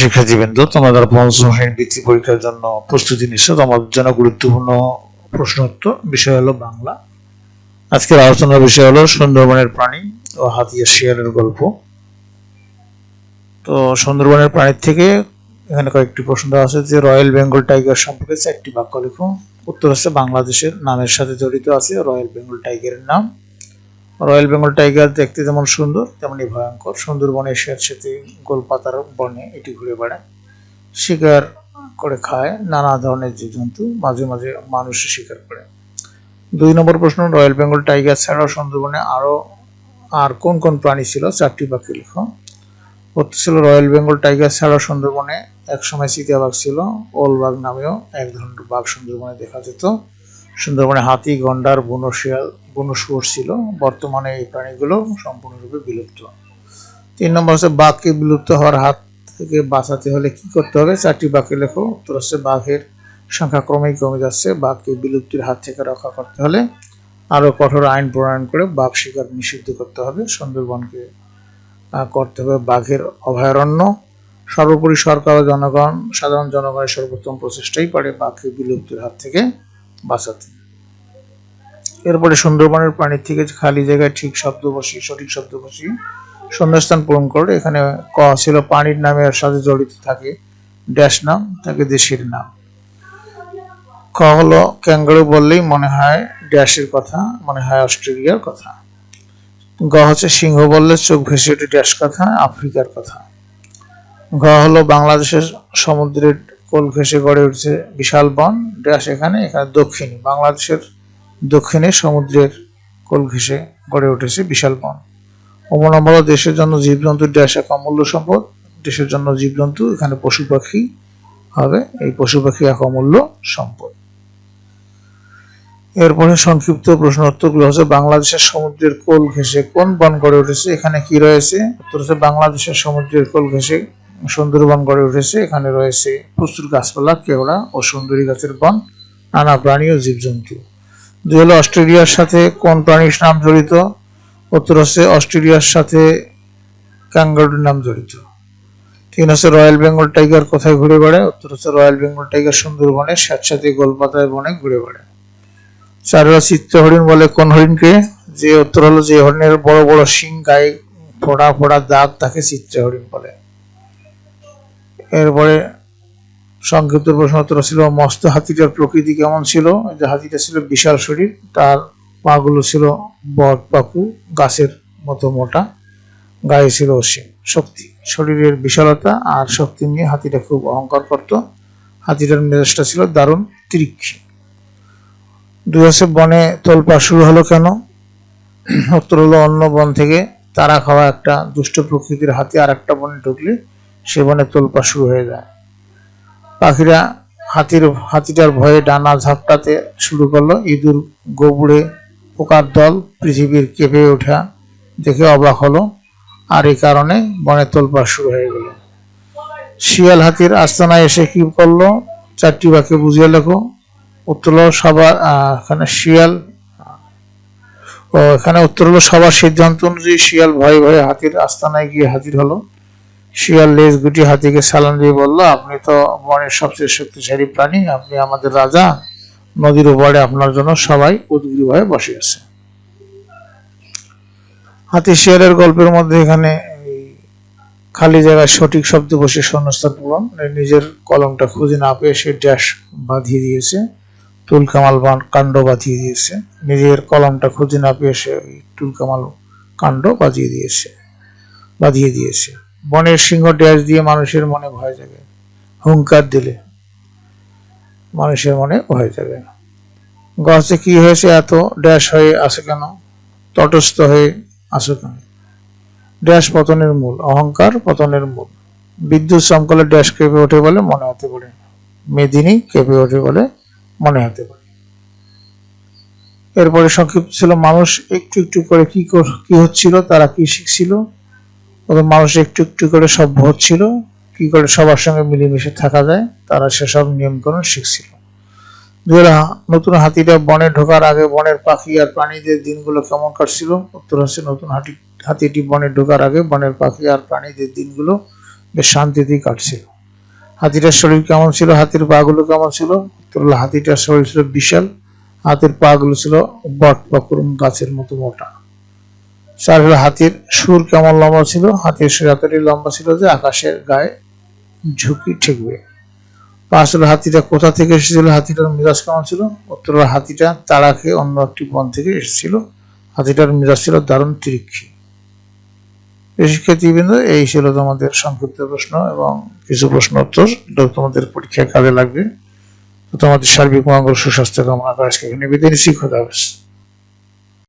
শিক্ষার্থীবৃন্দ, তোমাদের পঞ্চম বৃত্তি পরীক্ষার জন্য প্রস্তুতি তোমাদের জন্য গুরুত্বপূর্ণ প্রশ্ন উত্তর বিষয় হলো বাংলা। আজকের আলোচনার বিষয় হলো সুন্দরবনের প্রাণী ও হাতিয়া শিয়ালের গল্প। তো সুন্দরবনের প্রাণীর থেকে এখানে কয়েকটি প্রশ্ন দেওয়া আছে যে, রয়্যাল বেঙ্গল টাইগার সম্পর্কে চারটি বাক্য লিখো। উত্তর হচ্ছে বাংলাদেশের নামের সাথে জড়িত আছে রয়্যাল বেঙ্গল টাইগারের নাম। রয়্যাল বেঙ্গল টাইগার দেখতে যেমন সুন্দর, তেমনি ভয়ঙ্কর। সুন্দরবনে স্বেচ্ছাতে গোলপাতার বনে এটি ঘুরে বেড়ায়। শিকার করে খায় নানা ধরনের জীবজন্তু, মাঝে মাঝে মানুষও শিকার করে। দুই নম্বর প্রশ্ন, রয়্যাল বেঙ্গল টাইগার ছাড়াও সুন্দরবনে আরও আর কোন কোন প্রাণী ছিল? চারটি বাক্যে লিখো। উত্তর ছিল, রয়্যাল বেঙ্গল টাইগার ছাড়াও সুন্দরবনে একসময় চিতাবাঘ ছিল। ওলবাঘ নামেও এক ধরনের বাঘ সুন্দরবনে দেখা যেত। সুন্দরবনে হাতি, গন্ডার, বুনো শিয়াল, বুনো শুয়োর ছিল। বর্তমানে এই প্রাণীগুলো সম্পূর্ণরূপে বিলুপ্ত। তিন নম্বর হচ্ছে বাঘকে বিলুপ্ত হওয়ার হাত থেকে বাঁচাতে হলে কি করতে হবে? চারটি বাঘে লেখো। উত্তর হচ্ছে বাঘের সংখ্যা ক্রমেই কমে যাচ্ছে। বাঘকে বিলুপ্তির হাত থেকে রক্ষা করতে হলে আরও কঠোর আইন প্রণয়ন করে বাঘ শিকার নিষিদ্ধ করতে হবে। সুন্দরবনকে করতে হবে বাঘের অভয়ারণ্য। সর্বোপরি সরকার ও জনগণ, সাধারণ জনগণের সর্বোত্তম প্রচেষ্টাই পারে বাঘকে বিলুপ্তির হাত থেকে বাঁচাতে এরপরে সুন্দরবনের প্রাণীর থেকে খালি জায়গায় ঠিক শব্দ বসিয়ে, সঠিক শব্দ বসিয়ে শূন্যস্থান পূরণ করে এখানে ক ছিল পানির নামের সাথে জড়িত থাকে ড্যাশ নাম থাকে দেশের নাম। খ হলো ক্যাঙ্গারু বললেই মনে হয় ড্যাশের কথা, মনে হয় অস্ট্রেলিয়ার কথা। গ হচ্ছে সিংহ বললে চোখ ভেসে ওঠে ড্যাশ কথা, আফ্রিকার কথা। ঘ হলো বাংলাদেশের সমুদ্রের কোল ঘেঁষে গড়ে উঠছে বিশাল বন ড্যাশ এখানে এখানে দক্ষিণী, বাংলাদেশের দক্ষিণে সমুদ্রের কোল ঘেঁষে গড়ে উঠেছে বিশাল বন। অবলম্বন দেশের জন্য জীবজন্তু ড্যাশ এক অমূল্য সম্পদ। দেশের জন্য জীবজন্তু, এখানে পশু পাখি হবে। এই পশু পাখি এক অমূল্য সম্পদ। এরপরে সংক্ষিপ্ত প্রশ্ন উত্তরগুলো হচ্ছে, বাংলাদেশের সমুদ্রের কোল ঘেঁষে কোন বন গড়ে উঠেছে? এখানে কি রয়েছে? উত্তর হচ্ছে, বাংলাদেশের সমুদ্রের কোল ঘেঁষে সুন্দরবন গড়ে উঠেছে। এখানে রয়েছে প্রচুর গাছপালা, কেওড়া ও সুন্দরী গাছের বন, নানা প্রাণী ও জীবজন্তু। দুই হলো অস্ট্রেলিয়ার সাথে কোন প্রাণীর নাম জড়িত? উত্তর হচ্ছে অস্ট্রেলিয়ার সাথে ক্যাঙ্গারুর নাম জড়িত। তিন হচ্ছে রয়্যাল বেঙ্গল টাইগার কোথায় ঘুরে বেড়ায়? উত্তর হচ্ছে রয়্যাল বেঙ্গল টাইগার সুন্দরবনে স্যাঁতস্যাঁতে গোলপাতায় বনে ঘুরে বেড়ায়। চার হলো চিত্ত হরিণ বলে কোন হরিণকে? যে উত্তর হলো যে হরিণের বড় বড় শিং গায়ে ফোড়া ফোড়া দাগ তাকে চিত্র হরিণ বলে। এরপরে সংক্ষিপ্ত প্রশ্ন উত্তর ছিল, মস্ত হাতিটার প্রকৃতি কেমন ছিল? যে হাতিটা ছিল বিশাল শরীর, তার পাগুলো ছিল বট পাকু, গাছের মতো মোটা, গায়ে ছিল অসীম শক্তি। শরীরের বিশালতা আর শক্তি নিয়ে হাতিটা খুব অহংকার করত। হাতিটার মেজাজটা ছিল দারুণ তীক্ষ্ণ হচ্ছে বনে তোলপা শুরু হলো কেন? উত্তর হলো, অন্য বন থেকে তারা খাওয়া একটা দুষ্ট প্রকৃতির হাতি আর একটা বনে ঢুকলে সে বনে তোলপা শুরু হয়ে যায়। পাখিরা হাতির, হাতিটার ভয়ে ডানা ঝাপটাতে শুরু করল। ইঁদুর, গোবরে পোকার দল পৃথিবীর কেঁপে ওঠা দেখে অবাক হলো। আর এই কারণে বনে তোলপা শুরু হয়ে গেল। শিয়াল হাতির আস্তানায় এসে কি করল? চারটি বাক্যে বুঝিয়ে লেখো। উত্তর হলো সবার এখানে শিয়াল, ও, এখানে উত্তর হলো সবার সিদ্ধান্ত অনুযায়ী শিয়াল ভয়ে ভয়ে হাতির আস্তানায় গিয়ে হাজির হলো। শিয়াল লেজ গুটি হাতিকে সালাম দিয়ে বলল, আপনি তো বনের সবচেয়ে শক্তিশালী প্রাণী, আপনি আমাদের রাজা। নদীর উপরে আপনার জন্য সবাই উদ্গ্রীব হয়ে বসে আছে। হাতি শিয়ালের গল্পের মধ্যে এখানে খালি জায়গায় সঠিক শব্দ বসে শূন্যস্থান পূরণ। নিজের কলমটা খুঁজে না পেয়ে সে ড্যাশ বাঁধিয়ে দিয়েছে তুল কামাল বান- কাণ্ড বাঁধিয়ে দিয়েছে। নিজের কলমটা খুঁজে না পেয়ে সে ওই তুল কামাল কাণ্ড বাজিয়ে দিয়েছে, বাঁধিয়ে দিয়েছে। বনের সিংহ ড্যাশ দিয়ে মানুষের মনে ভয় জাগে। হুঙ্কার দিলে মানুষের মনে ভয় জাগে। গাছে কি হয়েছে এত ড্যাশ হয়ে আসে কেন? তটস্থ হয়ে আসে কেন? ড্যাশ পতনের মূল, অহংকার পতনের মূল। বিদ্যুৎ চমকালে ড্যাশ কেঁপে ওঠে বলে মনে হতে পারে। মেদিনী কেঁপে ওঠে বলে মনে হতে পারে। এরপরে সংক্ষিপ্ত ছিল, মানুষ একটু একটু করে কি কি হচ্ছিল, তারা কি শিখছিল? প্রথম মানুষ একটু একটু করে সভ্য ছিল কি করে সবার সঙ্গে মিলেমিশে থাকা যায়, তারা সেসব নিয়মকানুন শিখছিল। দুই নতুন হাতিটা বনে ঢোকার আগে বনের পাখি আর প্রাণীদের দিনগুলো কেমন কাটছিল? উত্তর হচ্ছে নতুন হাতি, হাতিটি বনে ঢোকার আগে বনের পাখি আর প্রাণীদের দিনগুলো বেশ শান্তিতেই কাটছিল। হাতিটার শরীর কেমন ছিল? হাতির পাগুলো কেমন ছিল? উত্তর হাতিটার শরীর ছিল বিশাল, হাতির পাগুলো ছিল বট বা গাছের মতো মোটা। চার হাতির সুর কেমন লম্বা ছিল? হাতির সুর এতটাই লম্বা ছিল যে আকাশের গায়ে ঝুঁকি ঠেকবে। পাঁচ হাতিটা কোথা থেকে এসেছিল? হাতিটার মেজাজ কেমন ছিল? উত্তর হাতিটা তাড়া খেয়ে অন্য একটি বন থেকে এসেছিল। হাতিটার মেজাজ ছিল দারুণ তিরিক্ষি। শিক্ষার্থীবৃন্দ, এই ছিল তোমাদের সংক্ষিপ্ত প্রশ্ন এবং কিছু প্রশ্ন উত্তর তোমাদের পরীক্ষায় কাজে লাগবে। তোমাদের সার্বিক মঙ্গল, সুস্বাস্থ্য কামনা করে আজকে এখানে বিদায়